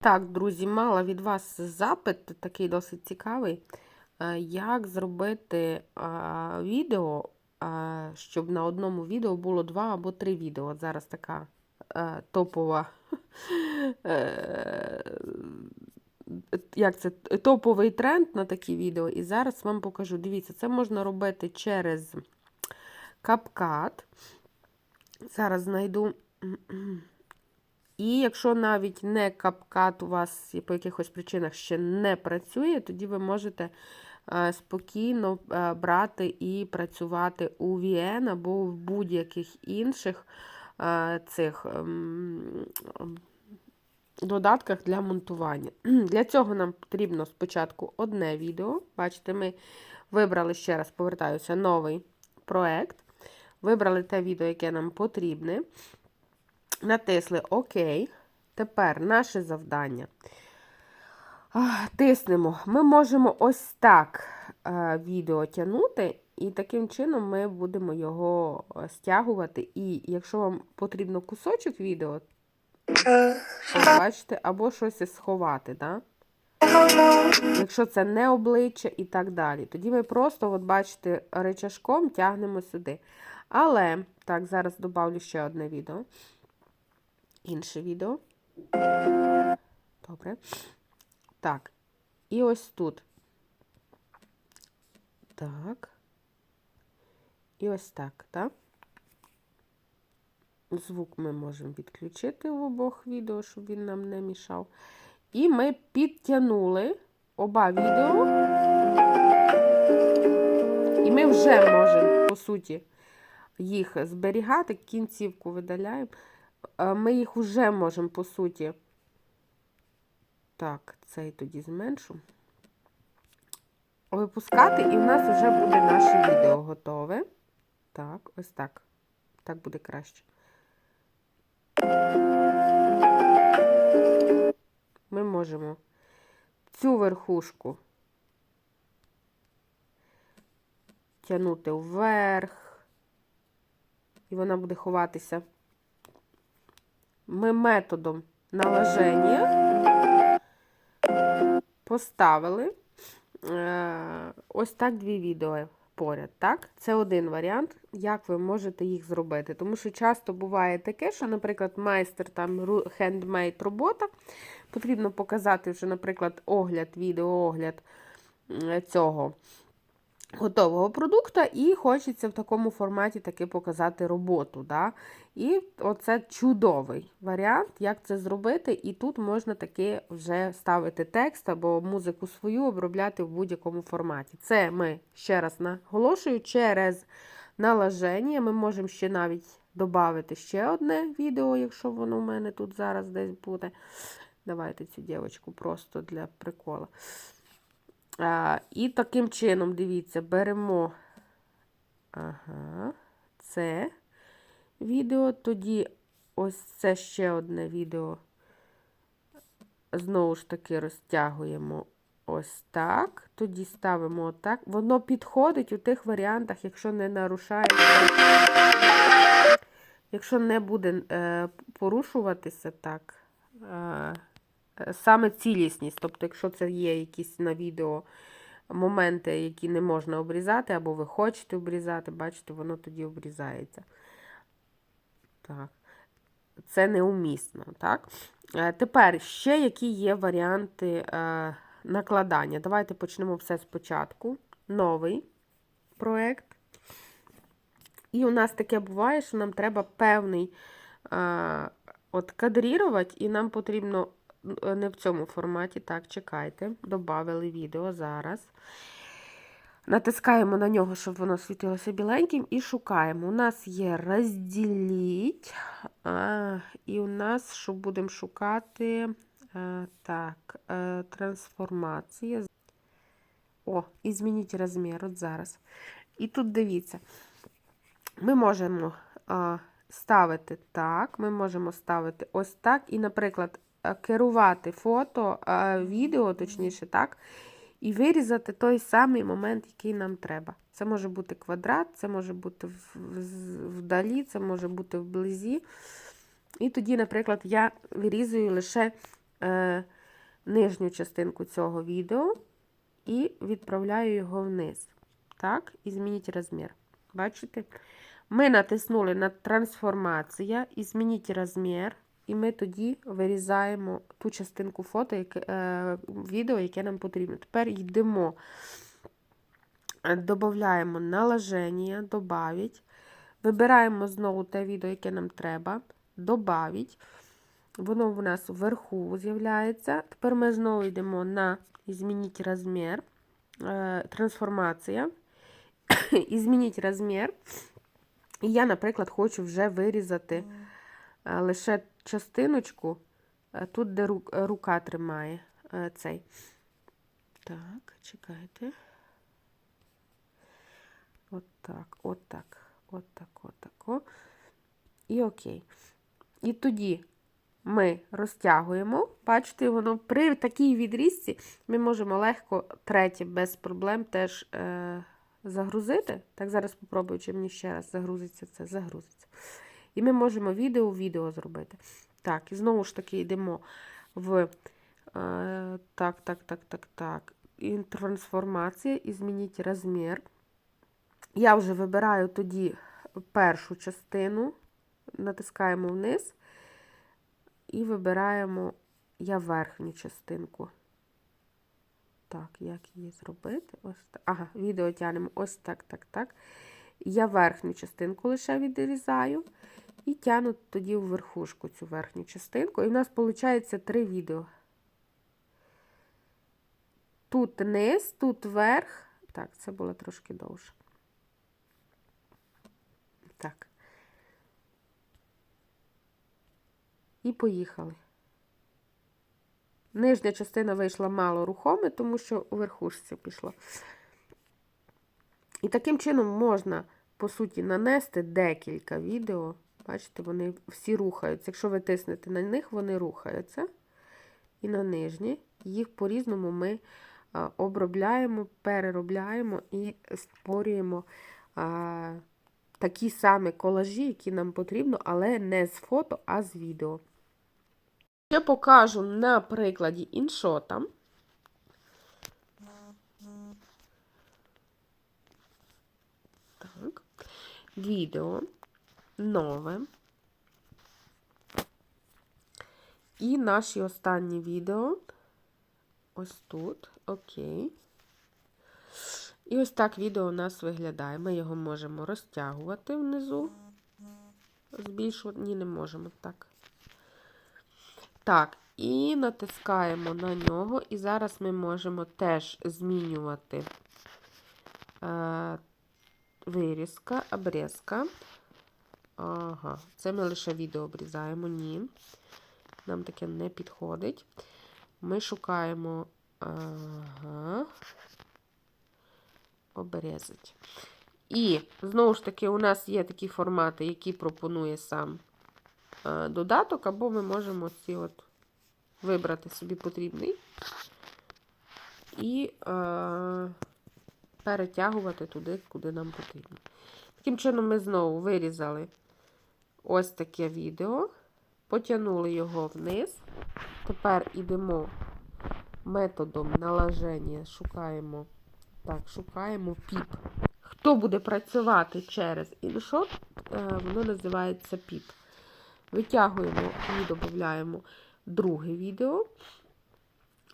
Так, друзі, мала від вас запит, такий досить цікавий. е, Як зробити відео, щоб на одному відео було два або три відео. От зараз така е, топова, е, як це, топовий тренд на такі відео. І зараз вам покажу. Дивіться, це можна робити через CapCut. Зараз знайду. І якщо навіть не капкат у вас по якихось причинах ще не працює, тоді ви можете е, спокійно е, брати і працювати у VN або в будь-яких інших е, цих ем, додатках для монтування. Для цього нам потрібно спочатку одне відео. Бачите, ми вибрали ще раз, повертаюся, новий проект. Вибрали те відео, яке нам потрібне. Натисли ОК. Тепер наше завдання. Тиснемо. Ми можемо ось так е, відео тягнути, і таким чином ми будемо його е, стягувати. І якщо вам потрібно кусочок відео, бачите, або щось сховати. Да? Якщо це не обличчя і так далі, тоді ми просто, от бачите, речашком тягнемо сюди. Але, так, зараз додавлю ще одне відео інше відео. Добре. Так. І ось тут. Так. І ось так, так? Звук ми можемо відключити в обох відео, щоб він нам не мішав. І ми підтягнули оба відео. І ми вже можемо, по суті, їх зберігати, кінцівку видаляємо ми їх вже можемо, по суті, так, цей тоді зменшу, випускати, і в нас вже буде наше відео готове. Так, ось так. Так буде краще. Ми можемо цю верхушку тягнути вверх, і вона буде ховатися ми методом наложення поставили е, ось так дві відео поряд. Так? Це один варіант, як ви можете їх зробити. Тому що часто буває таке, що, наприклад, майстер там хендмейд робота, потрібно показати вже, наприклад, огляд, відеоогляд цього готового продукту, і хочеться в такому форматі таки показати роботу. Да? І оце чудовий варіант, як це зробити. І тут можна таки вже ставити текст або музику свою, обробляти в будь-якому форматі. Це ми ще раз наголошую, через налаження ми можемо ще навіть додати ще одне відео, якщо воно в мене тут зараз десь буде. Давайте цю дівчинку просто для прикола. І таким чином, дивіться, беремо ага, це відео, тоді ось це ще одне відео. Знову ж таки, розтягуємо ось так. Тоді ставимо отак. Воно підходить у тих варіантах, якщо не нарушається, якщо не буде е, порушуватися так. Саме цілісність. Тобто, якщо це є якісь на відео моменти, які не можна обрізати, або ви хочете обрізати, бачите, воно тоді обрізається. Так. Це неумісно. так? Е, тепер ще які є варіанти е, накладання. Давайте почнемо все спочатку. Новий проєкт. І у нас таке буває, що нам треба певний е, от кадрірувати, і нам потрібно не в цьому форматі. Так, чекайте. Добавили відео зараз. Натискаємо на нього, щоб воно світилося біленьким, і шукаємо. У нас є розділіть. А, І у нас, що будемо шукати, а, е, так, а, е, трансформація. О, і змініть розмір от зараз. І тут дивіться, ми можемо а, ставити так, ми можемо ставити ось так. І, наприклад, Е, керувати фото, е, відео, точніше, так, і вирізати той самий момент, який нам треба. Це може бути квадрат, це може бути вдалі, це може бути вблизі. І тоді, наприклад, я вирізую лише е, нижню частинку цього відео і відправляю його вниз. Так, і змініть розмір. Бачите? Ми натиснули на трансформація і змініть розмір, і ми тоді вирізаємо ту частинку фото, яке, е, відео, яке нам потрібно. Тепер йдемо, е, додаємо наложення, добавить. Вибираємо знову те відео, яке нам треба, добавить. Воно в нас вверху з'являється. Тепер ми знову йдемо на змініть розмір, е, трансформація. І змініть розмір. І я, наприклад, хочу вже вирізати е, лише частиночку, е, тут, де е, рука тримає е, цей. Так, чекайте. От так, от так, от так, от так. І окей. І тоді ми розтягуємо. Бачите, воно при такій відрізці ми можемо легко третє без проблем теж е, загрузити. Так, зараз спробую, чи мені ще раз загрузиться це, загрузиться. І ми можемо відео в відео зробити. Так, і знову ж таки йдемо в е, так, так, так, так, так. І трансформація, і змініть розмір. Я вже вибираю тоді першу частину, натискаємо вниз і вибираємо я верхню частинку. Так, як її зробити? Ось так. Ага, відео тянемо ось так, так, так. Я верхню частинку лише відрізаю і тяну тоді в верхушку цю верхню частинку. І в нас виходить три відео. Тут низ, тут верх. Так, це було трошки довше. Так. І поїхали. Нижня частина вийшла мало рухоме, тому що у верхушці пішло. І таким чином можна, по суті, нанести декілька відео. Бачите, вони всі рухаються. Якщо ви тиснете на них, вони рухаються. І на нижні. Їх по-різному ми обробляємо, переробляємо і створюємо а, такі самі колажі, які нам потрібно, але не з фото, а з відео. Я покажу на прикладі іншота. Так. Відео нове. І наші останні відео. Ось тут. Окей. І ось так відео у нас виглядає. Ми його можемо розтягувати внизу. Збільшувати. Ні, не можемо так. Так, і натискаємо на нього. І зараз ми можемо теж змінювати е, вирізка, обрізка. Ага, це ми лише відео обрізаємо. Ні. Нам таке не підходить. Ми шукаємо. Ага. Обрізати. І, знову ж таки, у нас є такі формати, які пропонує сам е, додаток, або ми можемо ці от вибрати собі потрібний і е, перетягувати туди, куди нам потрібно. Таким чином, ми знову вирізали ось таке відео, потягнули його вниз. Тепер йдемо методом налаження, шукаємо, так, шукаємо піп. Хто буде працювати через іншот, е, воно називається піп. Витягуємо і додаємо друге відео.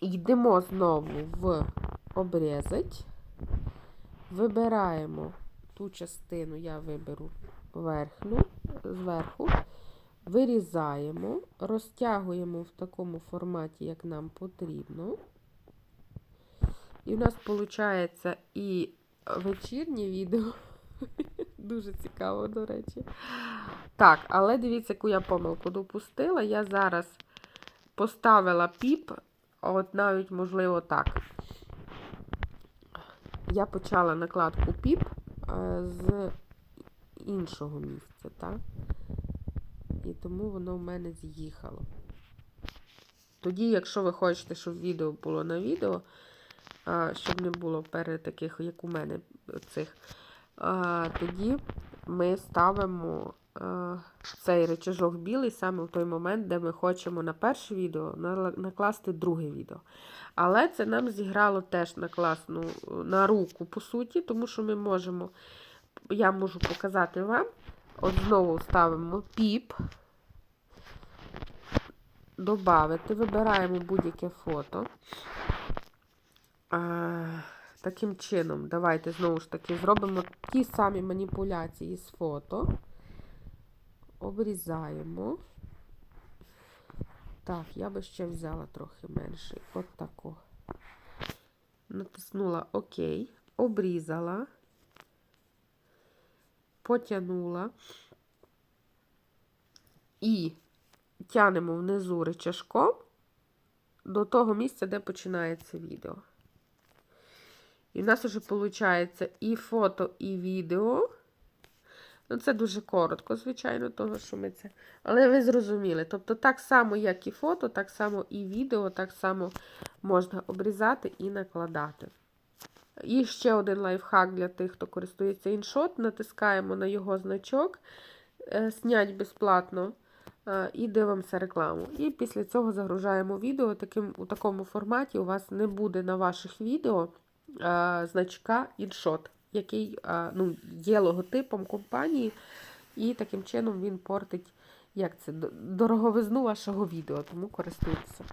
Йдемо знову в обрізать. Вибираємо ту частину, я виберу верхню, зверху, вирізаємо, розтягуємо в такому форматі, як нам потрібно. І у нас виходить і вечірнє відео. Дуже цікаво, до речі. Так, але дивіться, яку я помилку допустила. Я зараз поставила піп, от навіть, можливо, так. Я почала накладку піп е, з іншого місця, так? І тому воно в мене з'їхало. Тоді, якщо ви хочете, щоб відео було на відео, щоб не було перед таких, як у мене, цих, тоді ми ставимо цей речажок білий саме в той момент, де ми хочемо на перше відео накласти друге відео. Але це нам зіграло теж на класну на руку, по суті, тому що ми можемо, я можу показати вам. От знову ставимо піп. Добавити, вибираємо будь-яке фото. А, таким чином, давайте знову ж таки зробимо ті самі маніпуляції з фото. Обрізаємо. Так, я би ще взяла трохи менший. От тако. Натиснула ОК, обрізала, потягнула і тянемо внизу рычажком до того місця, де починається відео. І в нас вже виходить і фото, і відео. Ну, це дуже коротко, звичайно, того, що ми це. Але ви зрозуміли. Тобто, так само, як і фото, так само і відео, так само можна обрізати і накладати. І ще один лайфхак для тих, хто користується іншот. Натискаємо на його значок, е, снять безплатно. е, І дивимося рекламу. І після цього загружаємо відео. Таким, у такому форматі у вас не буде на ваших відео е, значка іншот, який ну, є логотипом компанії, і таким чином він портить як це, дороговизну вашого відео, тому користуйтеся.